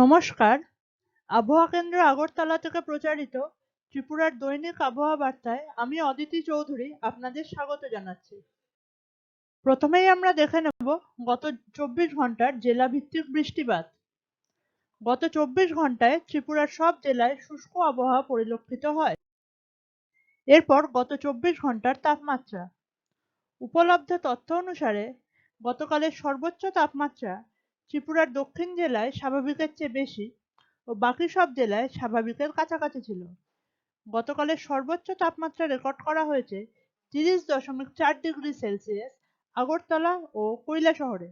নমস্কার। আবহাওয়া কেন্দ্র আগরতলা থেকে প্রচারিত ত্রিপুরার দৈনিক আবহাওয়া বার্তায় আমি অদিতি চৌধুরী আপনাদের স্বাগত জানাচ্ছি। প্রথমেই আমরা দেখে নেব গত চব্বিশ ঘণ্টার জেলা ভিত্তিক বৃষ্টিপাত। গত চব্বিশ ঘন্টায় ত্রিপুরার সব জেলায় শুষ্ক আবহাওয়া পরিলক্ষিত হয়। এরপর গত চব্বিশ ঘণ্টার তাপমাত্রা। উপলব্ধ তথ্য অনুসারে গতকালের সর্বোচ্চ তাপমাত্রা ত্রিপুরার দক্ষিণ জেলায় স্বাভাবিকের চেয়ে বেশি ও বাকি সব জেলায় স্বাভাবিকের কাছাকাছি ছিল। গতকালের সর্বোচ্চ তাপমাত্রা রেকর্ড করা হয়েছে তিরিশ দশমিক চার ডিগ্রি সেলসিয়াস আগরতলা ও কৈলা শহরে।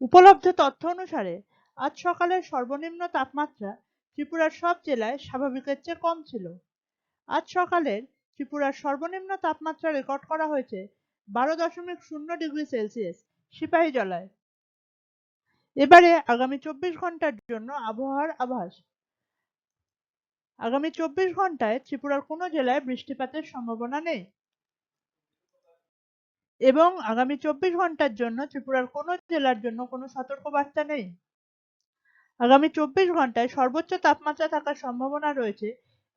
উপলব্ধ তথ্য অনুসারে আজ সকালের সর্বনিম্ন তাপমাত্রা ত্রিপুরার সব জেলায় স্বাভাবিকের চেয়ে কম ছিল। আজ সকালের ত্রিপুরার সর্বনিম্ন তাপমাত্রা রেকর্ড করা হয়েছে বারো দশমিক শূন্য ডিগ্রি সেলসিয়াস সিপাহীজলায় এবারে আগামী চব্বিশ ঘণ্টার জন্য আবহাওয়ার আভাস। আগামী চব্বিশ ঘন্টায় ত্রিপুরার কোনো জেলায় বৃষ্টিপাতের সম্ভাবনা নেই। এবং আগামী চব্বিশ ঘণ্টার জন্য ত্রিপুরার কোনো জেলার জন্য কোনো সতর্কবার্তা নেই। আগামী চব্বিশ ঘন্টায় সর্বোচ্চ তাপমাত্রা থাকার সম্ভাবনা রয়েছে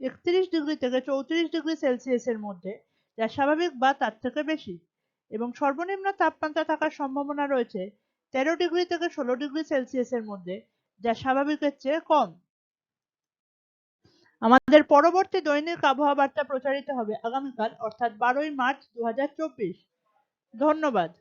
একত্রিশ ডিগ্রি থেকে চৌত্রিশ ডিগ্রি সেলসিয়াসের মধ্যে, যা স্বাভাবিক বা তার থেকে বেশি। এবং সর্বনিম্ন তাপমাত্রা থাকার সম্ভাবনা রয়েছে তেরো ডিগ্রি থেকে ষোলো ডিগ্রি সেলসিয়াসের মধ্যে, যা স্বাভাবিকের চেয়ে কম। আমাদের পরবর্তী দৈনিক আবহাওয়া বার্তা প্রচারিত হবে আগামীকাল, অর্থাৎ বারোই মার্চ দু হাজার চব্বিশ। ধন্যবাদ।